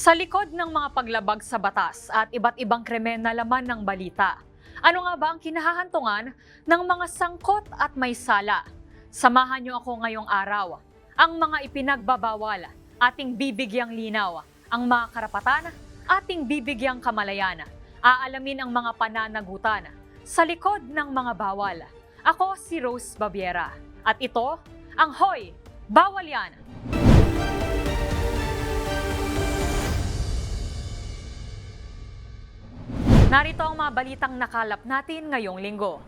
Sa likod ng mga paglabag sa batas at iba't ibang krimen na laman ng balita, ano nga ba ang kinahahantungan ng mga sangkot at may sala? Samahan niyo ako ngayong araw. Ang mga ipinagbabawal, ating bibigyang linaw. Ang mga karapatan, ating bibigyang kamalayan. Aalamin ang mga pananagutan sa likod ng mga bawal. Ako si Rose Babiera. At ito, ang Hoy! Bawal yan! Narito ang mga balitang nakalap natin ngayong linggo.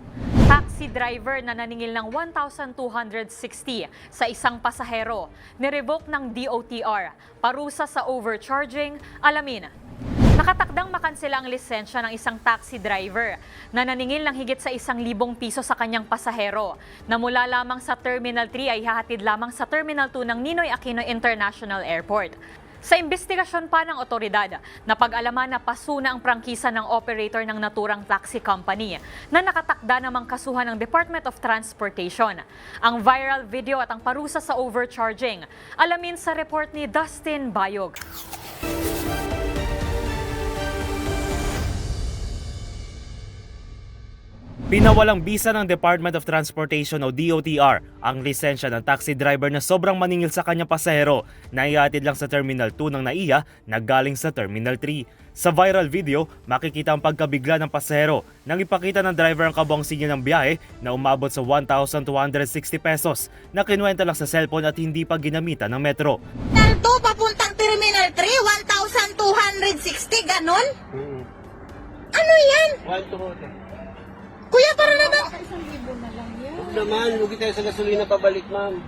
Taxi driver na naningil ng 1,260 sa isang pasahero, nirevoke ng DOTR, parusa sa overcharging, alamin. Nakatakdang makansela ang lisensya ng isang taxi driver na naningil ng higit sa isang libong piso sa kanyang pasahero na mula lamang sa Terminal 3 ay hahatid lamang sa Terminal 2 ng Ninoy Aquino International Airport. Sa investigasyon pa ng otoridad, napag-alaman na paso na ang prangkisa ng operator ng naturang taxi company na nakatakda namang kasuhan ng Department of Transportation. Ang viral video at ang parusa sa overcharging, alamin sa report ni Dustin Bayog. Pinawalang bisa ng Department of Transportation o DOTR ang lisensya ng taxi driver na sobrang maningil sa kanyang pasahero na iatid lang sa Terminal 2 ng NAIA na galing sa Terminal 3. Sa viral video, makikita ang pagkabigla ng pasahero nang ipakita ng driver ang kabong sinya ng biyahe na umabot sa 1,260 pesos na kinuwenta lang sa cellphone at hindi pa ginamita ng metro. Tanto papuntang Terminal 3, 1,260, ganon? Ano yan? 1,260 na ba? Huwag naman, lugi tayo sa gasolina pabalik, ma'am.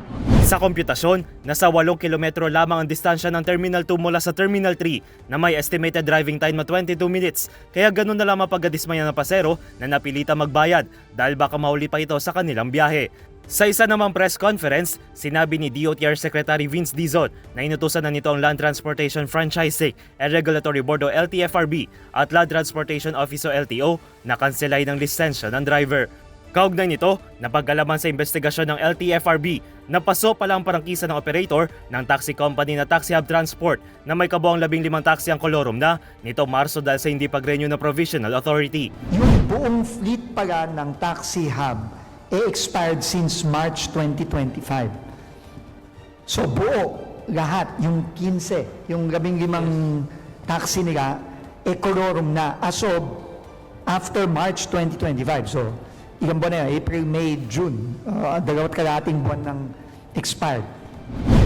Sa komputasyon, nasa 8 kilometro lamang ang distansya ng Terminal 2 mula sa Terminal 3 na may estimated driving time na 22 minutes. Kaya ganun na lang mapagdismaya ng pasero na napilita magbayad dahil baka mahuli pa ito sa kanilang biyahe. Sa isa namang press conference, sinabi ni DOTR Secretary Vince Dizon na inutusan na nito ang Land Transportation Franchising and Regulatory Board o LTFRB at Land Transportation Office o LTO na kanselay ng lisensya ng driver. Kaugnay nito, napagkalaman sa investigasyon ng LTFRB na paso pala ang parangkisa ng operator ng taxi company na Taxi Hub Transport na may kabuang 15 taxi ang kolorum na nito Marso dahil sa hindi pag-renew ng Provisional Authority. Yung buong fleet pala ng Taxi Hub eh expired since March 2025. So buo, lahat, yung 15, yung 15 taxi nila, eh kolorum na as of after March 2025. So ilang buwan na yan? April, May, June. Uh, dalawat kalating buwan ng expired.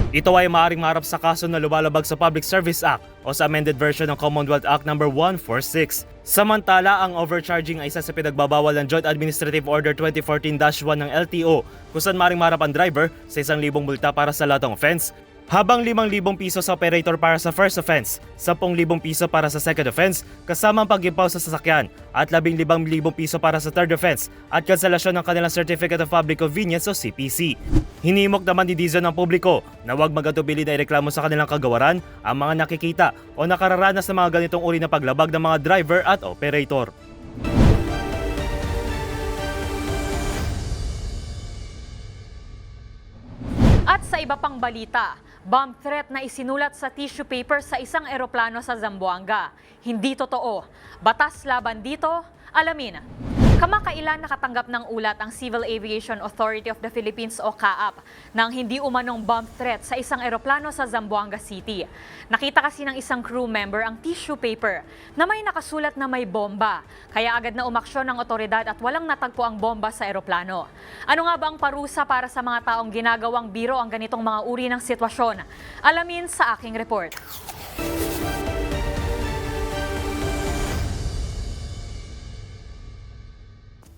Ito ay maaaring maharap sa kaso na lumalabag sa Public Service Act o sa amended version ng Commonwealth Act No. 146. Samantala, ang overcharging ay isa sa pinagbabawal ng Joint Administrative Order 2014-1 ng LTO kung saan maaaring maharap ang driver sa 1,000 multa para sa latong offense habang 5,000 piso sa operator para sa first offense, 10,000 piso para sa second offense, kasama ang pag-impaw sa sasakyan, at 15,000 piso para sa third offense at kanselasyon ng kanilang Certificate of Public Convenience o CPC. Hinimok naman ni Dizon ng publiko na huwag magatubili na ireklamo sa kanilang kagawaran ang mga nakikita o nakararanas ng mga ganitong uri na paglabag ng mga driver at operator. At sa iba pang balita, bomb threat na isinulat sa tissue paper sa isang eroplano sa Zamboanga. Hindi totoo. Batas laban dito, alamin. Kamakailan nakatanggap ng ulat ang Civil Aviation Authority of the Philippines o CAAP ng hindi umanong bomb threat sa isang eroplano sa Zamboanga City. Nakita kasi ng isang crew member ang tissue paper na may nakasulat na may bomba. Kaya agad na umaksyon ng otoridad at walang natagpo ang bomba sa eroplano. Ano nga ba ang parusa para sa mga taong ginagawang biro ang ganitong mga uri ng sitwasyon? Alamin sa aking report.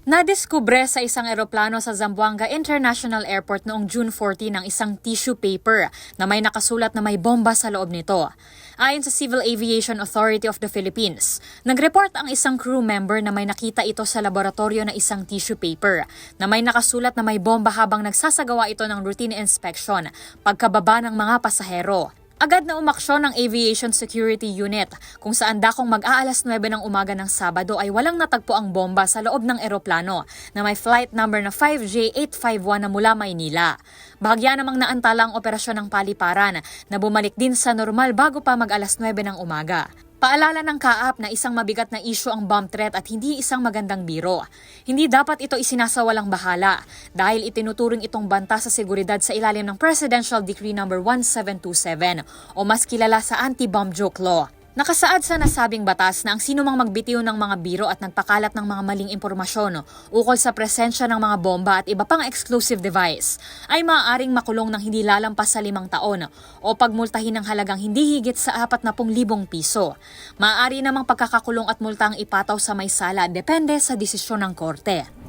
Nadiskubre sa isang eroplano sa Zamboanga International Airport noong June 14 ang isang tissue paper na may nakasulat na may bomba sa loob nito. Ayon sa Civil Aviation Authority of the Philippines, nag-report ang isang crew member na may nakita ito sa laboratorio na isang tissue paper na may nakasulat na may bomba habang nagsasagawa ito ng routine inspection pagkababa ng mga pasahero. Agad na umaksyon ng Aviation Security Unit kung saan dakong mag-aalas 9 ng umaga ng Sabado ay walang natagpo ang bomba sa loob ng eroplano na may flight number na 5J851 na mula Maynila. Bahagya namang naantala ang operasyon ng paliparan na bumalik din sa normal bago pa mag-alas 9 ng umaga. Paalala ng kaap na isang mabigat na isyu ang bomb threat at hindi isang magandang biro. Hindi dapat ito isinasawalang bahala dahil itinuturing itong banta sa seguridad sa ilalim ng Presidential Decree No. 1727 o mas kilala sa Anti-Bomb Joke Law. Nakasaad sa nasabing batas na ang sinumang magbitiw ng mga biro at nagpakalat ng mga maling impormasyon ukol sa presensya ng mga bomba at iba pang exclusive device ay maaaring makulong ng hindi lalampas sa limang taon o pagmultahin ng halagang hindi higit sa 40,000 piso. Maaari namang pagkakakulong at multa ang ipataw sa may sala depende sa desisyon ng korte.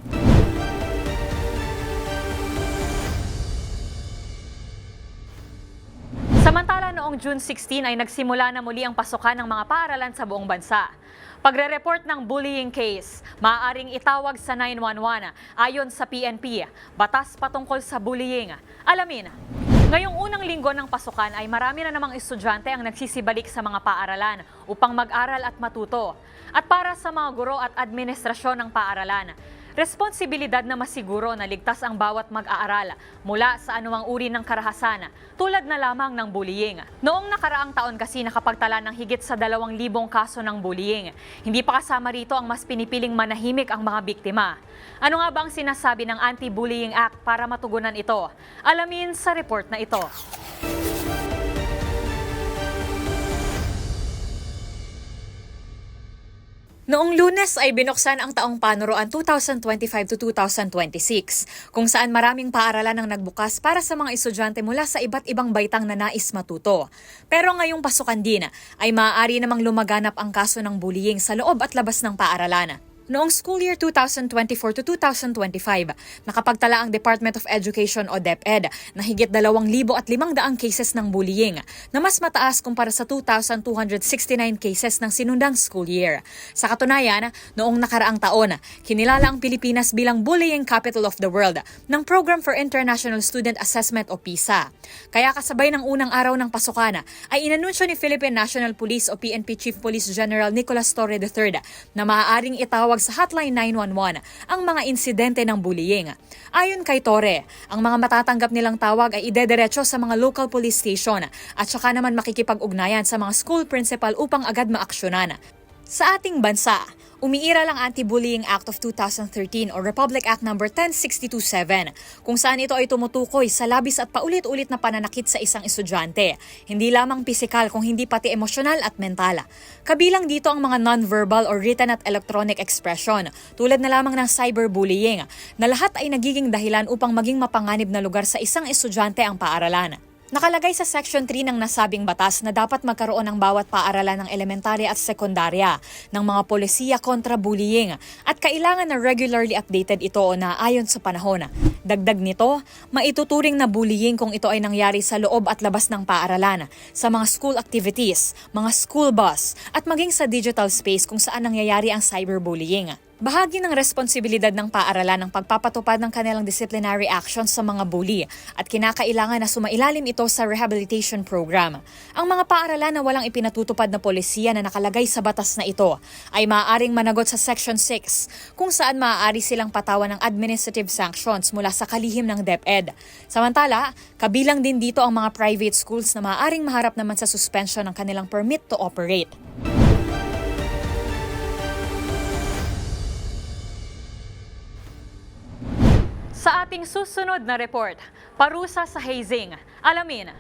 Noong June 16 ay nagsimula na muli ang pasukan ng mga paaralan sa buong bansa. Pagre-report ng bullying case, maaaring itawag sa 911 ayon sa PNP, batas patungkol sa bullying. Alamin, ngayong unang linggo ng pasukan ay marami na namang estudyante ang nagsisibalik sa mga paaralan upang mag-aral at matuto. At para sa mga guro at administrasyon ng paaralan, Responsibilidad na masiguro na ligtas ang bawat mag-aaral mula sa anumang uri ng karahasan tulad na lamang ng bullying. Noong nakaraang taon kasi nakapagtala ng higit sa 2,000 kaso ng bullying. Hindi pa kasama rito ang mas pinipiling manahimik ang mga biktima. Ano nga ba ang sinasabi ng Anti-Bullying Act para matugunan ito? Alamin sa report na ito. Noong lunes ay binuksan ang taong panuroan 2025 to 2026, kung saan maraming paaralan ang nagbukas para sa mga estudyante mula sa iba't ibang baitang na nais matuto. Pero ngayong pasukan din ay maaari namang lumaganap ang kaso ng bullying sa loob at labas ng paaralan. Noong school year 2024 to 2025, nakapagtala ang Department of Education o DepEd na higit 2,500 cases ng bullying na mas mataas kumpara sa 2,269 cases ng sinundang school year. Sa katunayan, noong nakaraang taon, kinilala ang Pilipinas bilang Bullying Capital of the World ng Program for International Student Assessment o PISA. Kaya kasabay ng unang araw ng pasukan ay inanunsyo ni Philippine National Police o PNP Chief Police General Nicolas Torre III na maaaring itawag sa Hotline 911 ang mga insidente ng bullying. Ayon kay Torre, ang mga matatanggap nilang tawag ay idederecho sa mga local police station at saka naman makikipag-ugnayan sa mga school principal upang agad maaksyonan. Sa ating bansa, umiiral ang Anti-Bullying Act of 2013 o Republic Act No. 10627 kung saan ito ay tumutukoy sa labis at paulit-ulit na pananakit sa isang estudyante. Hindi lamang pisikal kung hindi pati emosyonal at mental. Kabilang dito ang mga non-verbal or written at electronic expression tulad na lamang ng cyberbullying na lahat ay nagiging dahilan upang maging mapanganib na lugar sa isang estudyante ang paaralan. Nakalagay sa Section 3 ng nasabing batas na dapat magkaroon ng bawat paaralan ng elementarya at sekundarya ng mga polisiya kontra bullying at kailangan na regularly updated ito na ayon sa panahon. Dagdag nito, maituturing na bullying kung ito ay nangyari sa loob at labas ng paaralan, sa mga school activities, mga school bus, at maging sa digital space kung saan nangyayari ang cyberbullying. Bahagi ng responsibilidad ng paaralan ang pagpapatupad ng kanilang disciplinary actions sa mga bully at kinakailangan na sumailalim ito sa rehabilitation program. Ang mga paaralan na walang ipinatutupad na polisiya na nakalagay sa batas na ito ay maaaring managot sa Section 6 kung saan maaari silang patawan ng administrative sanctions mula sa kalihim ng DepEd. Samantala, kabilang din dito ang mga private schools na maaaring maharap naman sa suspension ng kanilang permit to operate. Ating susunod na report, parusa sa hazing. Alamin,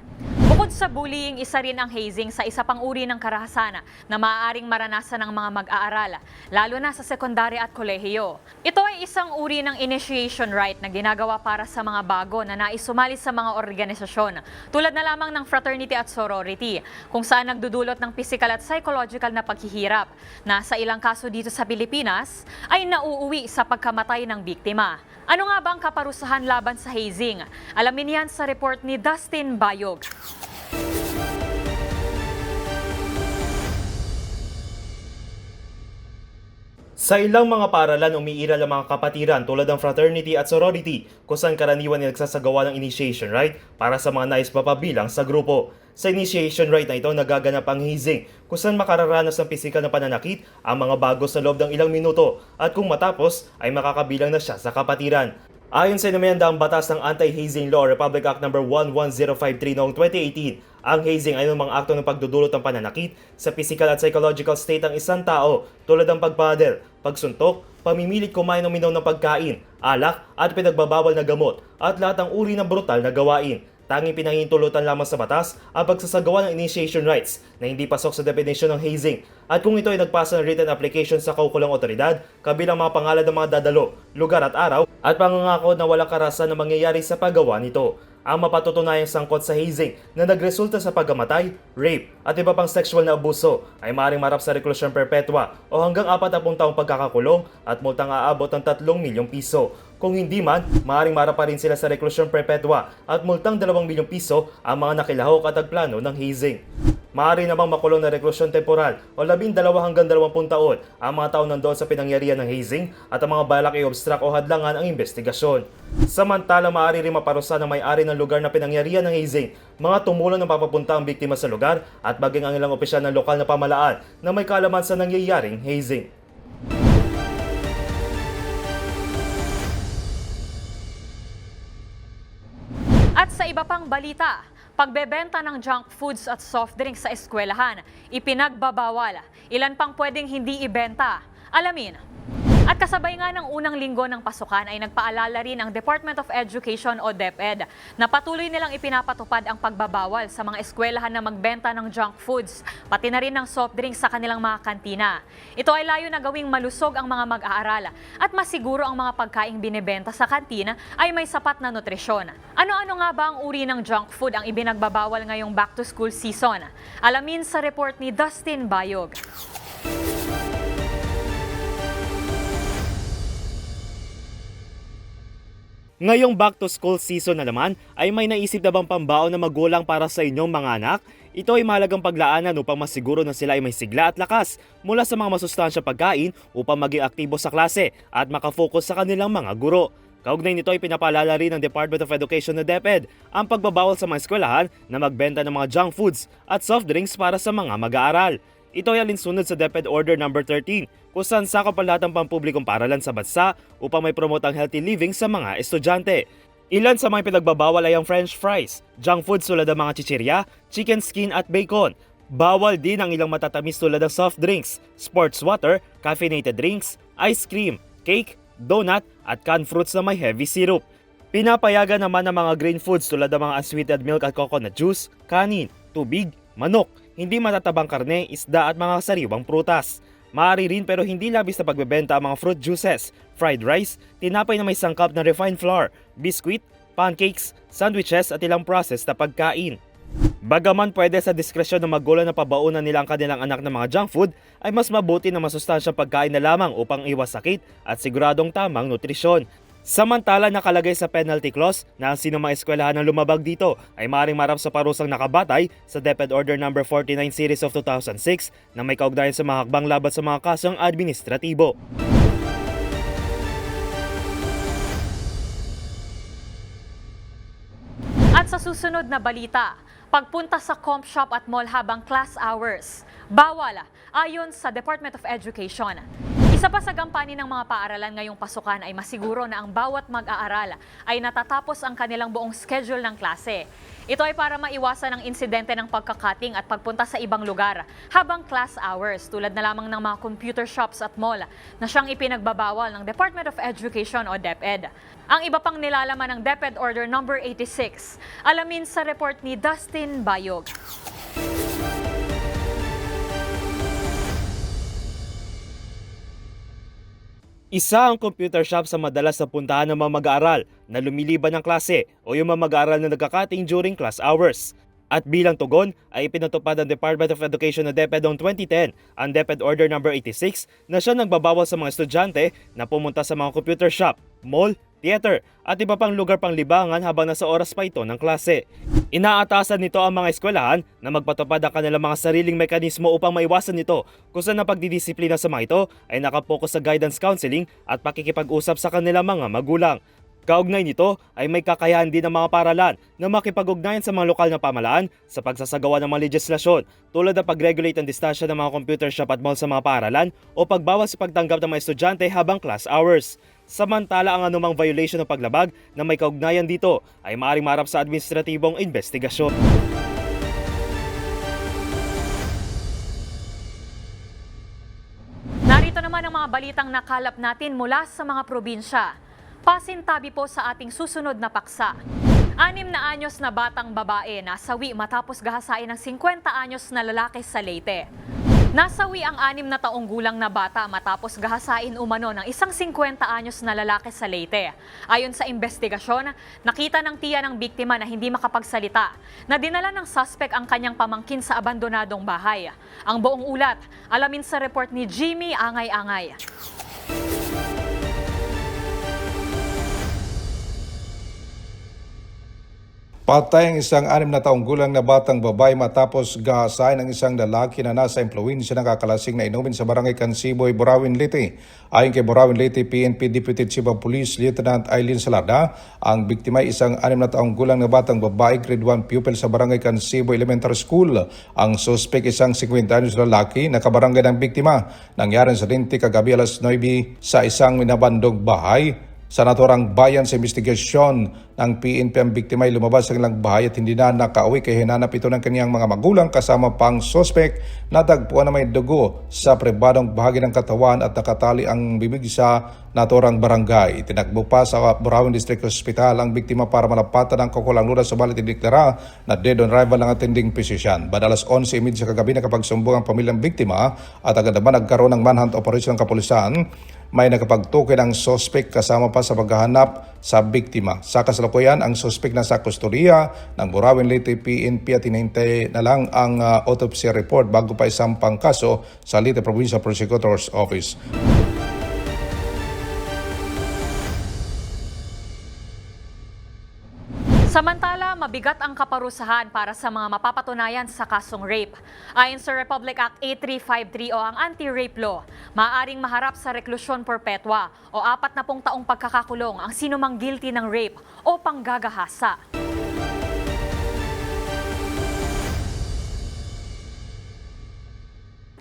bukod sa bullying, isa rin ang hazing sa isa pang uri ng karahasan na maaaring maranasan ng mga mag-aaral, lalo na sa sekundarya at kolehiyo. Ito ay isang uri ng initiation rite na ginagawa para sa mga bago na naisumali sa mga organisasyon, tulad na lamang ng fraternity at sorority, kung saan nagdudulot ng physical at psychological na paghihirap, na sa ilang kaso dito sa Pilipinas ay nauuwi sa pagkamatay ng biktima. Ano nga ba ang kaparusahan laban sa hazing? Alamin yan sa report ni Dustin Bayog. Sa ilang mga paaralan, umiiral ang mga kapatiran tulad ng fraternity at sorority kung saan karaniwan ay nagsasagawa ng initiation rite para sa mga nais mapabilang sa grupo. Sa initiation rite na ito, nagaganap ang hazing kung saan makararanas ng pisikal na pananakit ang mga bago sa loob ng ilang minuto at kung matapos ay makakabilang na siya sa kapatiran. Ayon sa inamayandang batas ng Anti-Hazing Law, Republic Act No. 11053 noong 2018, ang hazing ay mga akto ng pagdudulot ng pananakit sa physical at psychological state ng isang tao tulad ng pagpadel, pagsuntok, pamimilit kumain ng minaw ng pagkain, alak at pinagbabawal na gamot at lahat ng uri ng brutal na gawain. Tanging pinahintulutan lamang sa batas ang pagsasagawa ng initiation rights na hindi pasok sa definition ng hazing at kung ito ay nagpasa ng written application sa kaukulang otoridad kabilang mga pangalan ng mga dadalo, lugar at araw at pangangako na walang karasan na mangyayari sa paggawa nito. Ang mapatutunayang sangkot sa hazing na nagresulta sa pagkamatay, rape at iba pang sexual na abuso ay maaaring marap sa reklusyon perpetua o hanggang 40 taong pagkakakulong at multang aabot ng 3 milyong piso. Kung hindi man, maaaring marap pa rin sila sa reklusyon perpetua at multang 2 milyong piso ang mga nakilahok at nagplano ng hazing. Maaari namang makulong na reklusyon temporal o 12 hanggang 20 taon ang mga tao nandoon sa pinangyarihan ng hazing at ang mga balak i-obstruct o hadlangan ang investigasyon. Samantala, maaari rin maparusa ng may-ari ng lugar na pinangyarihan ng hazing, mga tumulong na papapunta ang biktima sa lugar at maging ang ilang opisyal ng lokal na pamalaan na may kaalaman sa nangyayaring hazing. Iba pang balita, pagbebenta ng junk foods at soft drinks sa eskwelahan, ipinagbabawal. Ilan pang pwedeng hindi ibenta? Alamin. At kasabay nga ng unang linggo ng pasukan ay nagpaalala rin ang Department of Education o DepEd na patuloy nilang ipinapatupad ang pagbabawal sa mga eskwelahan na magbenta ng junk foods, pati na rin ng soft drinks sa kanilang mga kantina. Ito ay layo na gawing malusog ang mga mag-aaral at masiguro ang mga pagkaing binebenta sa kantina ay may sapat na nutrisyon. Ano-ano nga ba ang uri ng junk food ang ibinagbabawal ngayong back to school season? Alamin sa report ni Dustin Bayog. Ngayong back to school season na naman ay may naisip na bang pambaon na magulang para sa inyong mga anak? Ito ay mahalagang paglaanan upang masiguro na sila ay may sigla at lakas mula sa mga masustansya pagkain upang maging aktibo sa klase at makafocus sa kanilang mga guro. Kaugnay nito ay pinapaalala rin ng Department of Education na DepEd ang pagbabawal sa mga eskwelahan na magbenta ng mga junk foods at soft drinks para sa mga mag-aaral. Ito ay alinsunod sa DepEd Order No. 13 kung saan sakop ang lahat ng pampublikong paralan sa bansa upang may promote ang healthy living sa mga estudyante. Ilan sa mga pinagbabawal ay ang french fries, junk foods tulad ng mga chichirya, chicken skin at bacon. Bawal din ang ilang matatamis tulad ng soft drinks, sports water, caffeinated drinks, ice cream, cake, donut at canned fruits na may heavy syrup. Pinapayagan naman ng mga green foods tulad ng mga unsweetened milk at coconut juice, kanin, tubig, manok, hindi matatabang karne, isda at mga sariwang prutas. Maaari rin pero hindi labis na pagbebenta ang mga fruit juices, fried rice, tinapay na may sangkap na refined flour, biscuit, pancakes, sandwiches at ilang processed na pagkain. Bagaman pwede sa diskresyon ng magulang na pabaunan nila ang kanilang anak ng mga junk food, ay mas mabuti na masustansyang pagkain na lamang upang iwas sakit at siguradong tamang nutrisyon. Samantala nakalagay sa penalty clause na ang sino mga eskwelahan na lumabag dito ay maaaring marap sa parusang nakabatay sa DepEd Order No. 49 Series of 2006 na may kaugnayan sa mga hakbang laban sa mga kasong administratibo. At sa susunod na balita, pagpunta sa comp shop at mall habang class hours, bawal ayon sa Department of Education. Isa pa sa gampanin ng mga paaralan ngayong pasukan ay masiguro na ang bawat mag-aaral ay natatapos ang kanilang buong schedule ng klase. Ito ay para maiwasan ang insidente ng pagkakating at pagpunta sa ibang lugar habang class hours tulad na lamang ng mga computer shops at mall na siyang ipinagbabawal ng Department of Education o DepEd. Ang iba pang nilalaman ng DepEd Order No. 86, alamin sa report ni Dustin Bayog. Isa ang computer shop sa madalas na puntahan ng mga mag-aaral na lumiliban ng klase o yung mga mag-aaral na nagkakating during class hours. At bilang tugon ay ipinatupad ng Department of Education na DepEd noong 2010 ang DepEd Order No. 86 na siya nagbabawal sa mga estudyante na pumunta sa mga computer shop, mall, theater at iba pang lugar pang libangan habang nasa oras pa ito ng klase. Inaatasan nito ang mga eskwelahan na magpatupad ang kanilang mga sariling mekanismo upang maiwasan nito kung saan ang pagdidisiplina sa mga ito ay nakapokus sa guidance counseling at pakikipag-usap sa kanilang mga magulang. Kaugnay nito ay may kakayahan din ng mga paralan na makipag-ugnayan sa mga lokal na pamalaan sa pagsasagawa ng mga legislasyon tulad ng pag-regulate ang distansya ng mga computer shop at mall sa mga paaralan o pagbawas sa pagtanggap ng mga estudyante habang class hours. Samantala ang anumang violation ng paglabag na may kaugnayan dito ay maaaring marap sa administratibong investigasyon. Narito naman ang mga balitang nakalap natin mula sa mga probinsya. Pasintabi po sa ating susunod na paksa. Anim na anyos na batang babae nasawi matapos gahasain ng 50 anyos na lalaki sa Leyte. Nasawi ang anim na taong gulang na bata matapos gahasain umano ng isang 50 anyos na lalaki sa Leyte. Ayon sa investigasyon, nakita ng tiya ng biktima na hindi makapagsalita na dinala ng suspect ang kanyang pamangkin sa abandonadong bahay. Ang buong ulat, alamin sa report ni Jimmy Angay-Angay. Patay ang isang anim na taong gulang na batang babae matapos gahasain ng isang lalaki na nasa impluensya ng kakalasing na inumin sa barangay Kansiboy, Borawin, Leyte. Ayon kay Borawin Leyte PNP Deputy Chief of Police Lieutenant Eileen Salada, ang biktima ay isang anim na taong gulang na batang babae grade 1 pupil sa barangay Kansiboy Elementary School. Ang suspect isang 50 anyos lalaki na kabarangay ng biktima. Nangyari sa Linti kagabi alas 9 sa isang minabandong bahay sa naturang bayan sa investigasyon ng PNP ang biktima ay lumabas sa kanilang bahay at hindi na nakauwi kaya hinanap ito ng kanyang mga magulang kasama pang sospek na tagpuan na may dugo sa pribadong bahagi ng katawan at nakatali ang bibig sa naturang barangay. Tinakbo pa sa Burawin District Hospital ang biktima para malapatan ang kukulang lunas sa balit ideklara na dead on arrival ng attending physician. Badalas 11.30 kagabi nakapagsumbong ang pamilyang biktima at agad naman nagkaroon ng manhunt operation ng kapulisan may nakapagtukoy ng sospek kasama pa sa paghahanap sa biktima. Sa kasalukuyan, ang sospek na sa kustodiya ng Burawin Leyte PNP at hinihintay na lang ang uh, autopsy report bago pa isampang kaso sa Leyte Provincial Prosecutor's Office. Samantala, mabigat ang kaparusahan para sa mga mapapatunayan sa kasong rape. Ayon sa Republic Act 8353 o ang Anti-Rape Law, maaaring maharap sa reklusyon perpetua o apat na pong taong pagkakakulong ang sinumang guilty ng rape o panggagahasa.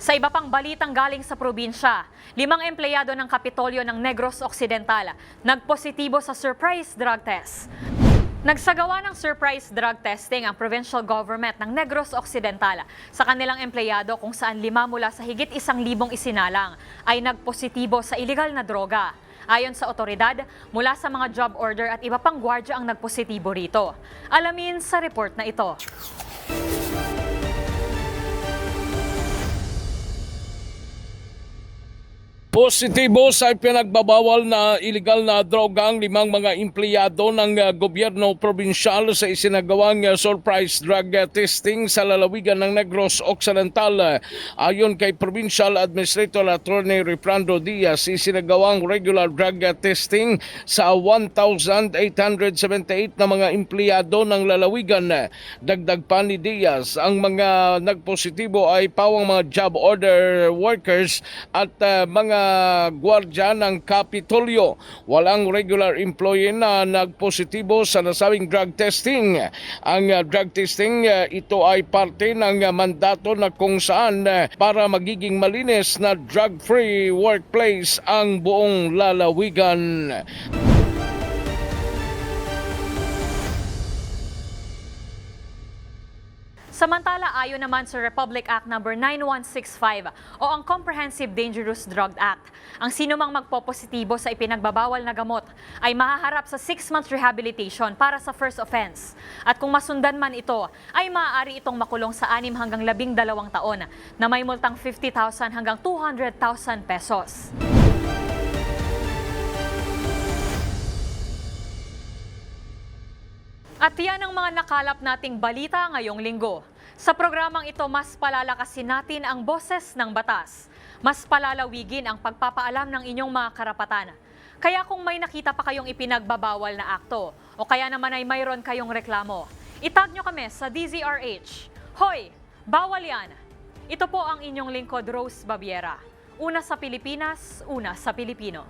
Sa iba pang balitang galing sa probinsya, limang empleyado ng Kapitolyo ng Negros Occidental nagpositibo sa surprise drug test. Nagsagawa ng surprise drug testing ang provincial government ng Negros Occidental sa kanilang empleyado kung saan lima mula sa higit isang libong isinalang ay nagpositibo sa iligal na droga. Ayon sa otoridad, mula sa mga job order at iba pang gwardya ang nagpositibo rito. Alamin sa report na ito. Positibo sa pinagbabawal na iligal na droga ang limang mga empleyado ng uh, gobyerno probinsyal sa isinagawang uh, surprise drug testing sa lalawigan ng Negros Occidental. Ayon kay Provincial Administrator Attorney Reprando Diaz, isinagawang regular drug testing sa 1,878 na mga empleyado ng lalawigan. Dagdag pa ni Diaz, ang mga nagpositibo ay pawang mga job order workers at uh, mga gwardya ng Kapitolyo. Walang regular employee na nagpositibo sa nasabing drug testing. Ang uh, drug testing uh, ito ay parte ng uh, mandato na kung saan uh, para magiging malinis na drug-free workplace ang buong lalawigan. Samantala, ayon naman sa Republic Act No. 9165 o ang Comprehensive Dangerous Drug Act, ang sinumang magpopositibo sa ipinagbabawal na gamot ay mahaharap sa 6 months rehabilitation para sa first offense. At kung masundan man ito, ay maaari itong makulong sa 6 hanggang 12 taon na may multang 50,000 hanggang 200,000 pesos. At yan ang mga nakalap nating balita ngayong linggo. Sa programang ito, mas palalakasin natin ang boses ng batas. Mas palalawigin ang pagpapaalam ng inyong mga karapatan. Kaya kung may nakita pa kayong ipinagbabawal na akto o kaya naman ay mayroon kayong reklamo, itag nyo kami sa DZRH. Hoy, bawal yan! Ito po ang inyong lingkod Rose Babiera. Una sa Pilipinas, una sa Pilipino.